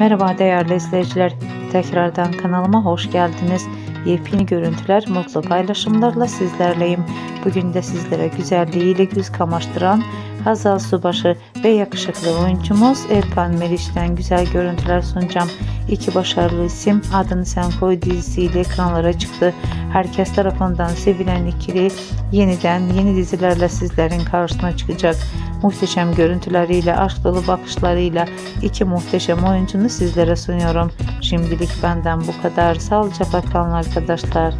Merhaba değerli izleyiciler. Tekrardan kanalıma hoş geldiniz. Yepyeni görüntüler, mutlu paylaşımlarla sizlerleyim. Bugün de sizlere güzelliğiyle göz kamaştıran Hazal Subaşı ve yakışıklı oyuncumuz Erkan Meriç'ten güzel görüntüler sunacağım. İki başarılı isim Adını Sen Koy dizisiyle ekranlara çıktı. Herkes tarafından sevilen ikili yeniden yeni dizilerle sizlerin karşısına çıkacak. Muhteşem görüntüleriyle, aşk dolu bakışlarıyla iki muhteşem oyuncunu sizlere sunuyorum. Şimdilik benden bu kadar. Sağlıcakla kalın arkadaşlar.